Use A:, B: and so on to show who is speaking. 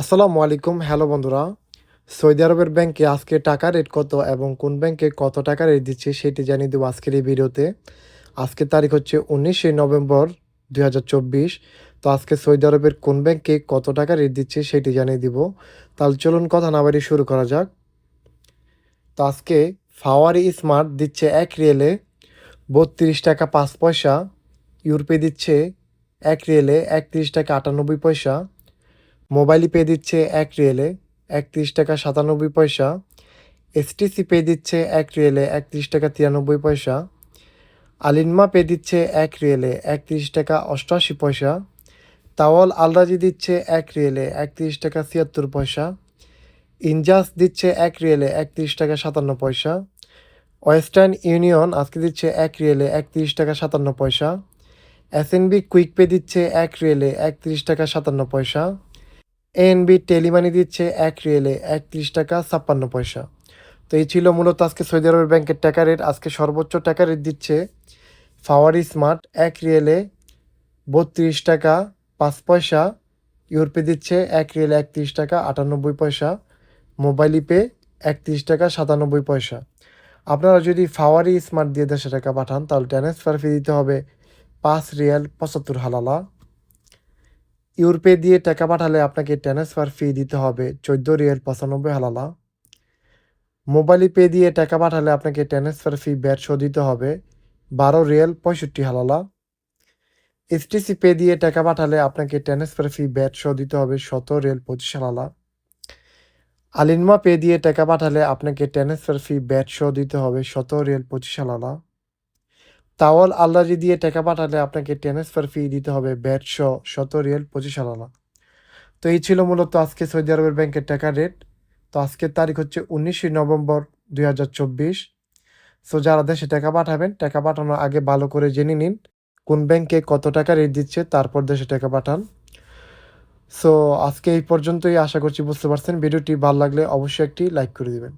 A: আসসালামু আলাইকুম, হ্যালো বন্ধুরা। সৌদি আরবের ব্যাংকে আজকে টাকা রেট কত এবং কোন ব্যাংকে কত টাকা রেট দিচ্ছে সেটি জানিয়ে দেবো আজকের এই ভিডিওতে। আজকের তারিখ হচ্ছে উনিশে নভেম্বর দুই হাজার চব্বিশ। তো আজকে সৌদি আরবের কোন ব্যাংকে কত টাকা রেট দিচ্ছে সেটি জানিয়ে দিব। তাহলে চলুন কথা না বাড়িয়ে শুরু করা যাক। তো আজকে ফাওয়ারি স্মার্ট দিচ্ছে এক রিয়েলে বত্রিশ টাকা পাঁচ পয়সা, ইউরোপে দিচ্ছে এক রিয়েলে একত্রিশ টাকা আটানব্বই পয়সা মোবাইল পে দিচ্ছে এক রিয়েলে একত্রিশ টাকা সাতানব্বই পয়সা। এসটিসি পে দিচ্ছে এক রিয়েলে একত্রিশ টাকা তিরানব্বই পয়সা। আলিনমা পে দিচ্ছে এক রিয়েলে একত্রিশ টাকা অষ্টআশি পয়সা। তাওয়াল আলরাজি দিচ্ছে এক রিয়েলে একত্রিশ টাকা ছিয়াত্তর পয়সা। ইনজাস দিচ্ছে এক রিয়েলে একত্রিশ টাকা সাতান্ন পয়সা। ওয়েস্টার্ন ইউনিয়ন আজকে দিচ্ছে এক রিয়েলে একত্রিশ টাকা সাতান্ন পয়সা। এসএনবি কুইক পে দিচ্ছে এক রিয়েলে একত্রিশ টাকা সাতান্ন পয়সা। এএনবি টেলিমানি দিচ্ছে এক রিয়েলে একত্রিশ টাকা ছাপ্পান্ন পয়সা। তো এই ছিল মূলত আজকে সৌদি আরবের ব্যাংকের টাকা রেট। আজকে সর্বোচ্চ টাকা রেট দিচ্ছে ফাওয়ারি স্মার্ট। এক রিয়েলে বত্রিশ টাকা পাঁচ পয়সা। ইউরোপে দিচ্ছে এক রিয়েলে একত্রিশ টাকা আটানব্বই পয়সা। মোবাইলি পে একত্রিশ টাকা সাতানব্বই পয়সা। আপনারা যদি ফাওয়ারি স্মার্ট দিয়ে দেড়শো টাকা পাঠান, তাহলে ট্রান্সফার ফি দিতে হবে পাঁচ রিয়াল পঁচাত্তর হালালা। ইউরোপে দিয়ে টাকা পাঠালে আপনাকে ট্রান্সফার ফি দিতে হবে, চোদ্দ রিয়াল পঁচানব্বই হালালা। মোবাইল পে দিয়ে টাকা পাঠালে আপনাকে ট্রান্সফার ফি ব্যাট শো দিতে হবে, বারো রিয়াল পঁয়ষট্টি হালালা। এসটিসি পে দিয়ে টাকা পাঠালে আপনাকে ট্রান্সফার ফি ব্যাট শো দিতে হবে শত রিয়াল পঁচিশ হালালা। আলিনমা পে দিয়ে টাকা পাঠালে আপনাকে ট্রান্সফার ফি ব্যাট শো দিতে হবে শত রিয়াল পঁচিশ হালালা। তাওয়াল আল্লাজি দিয়ে টাকা পাঠালে আপনাকে ট্রান্সফার ফি দিতে হবে ব্যাট শো শত রিয়াল পঁচিশ আলানা তো এই ছিল মূলত আজকে সৌদি আরবের ব্যাংকের টাকা রেট তো আজকের তারিখ হচ্ছে উনিশে নভেম্বর দুই হাজার চব্বিশ। সো যারা দেশে টাকা পাঠাবেন, টাকা পাঠানোর আগে ভালো করে জেনে নিন কোন ব্যাংকে কত টাকা রেট দিচ্ছে, তারপর দেশে টাকা পাঠান। সো আজকে এই পর্যন্তই, আশা করছি বুঝতে পারছেন। ভিডিওটি ভালো লাগলে অবশ্যই একটি লাইক করে দিবেন।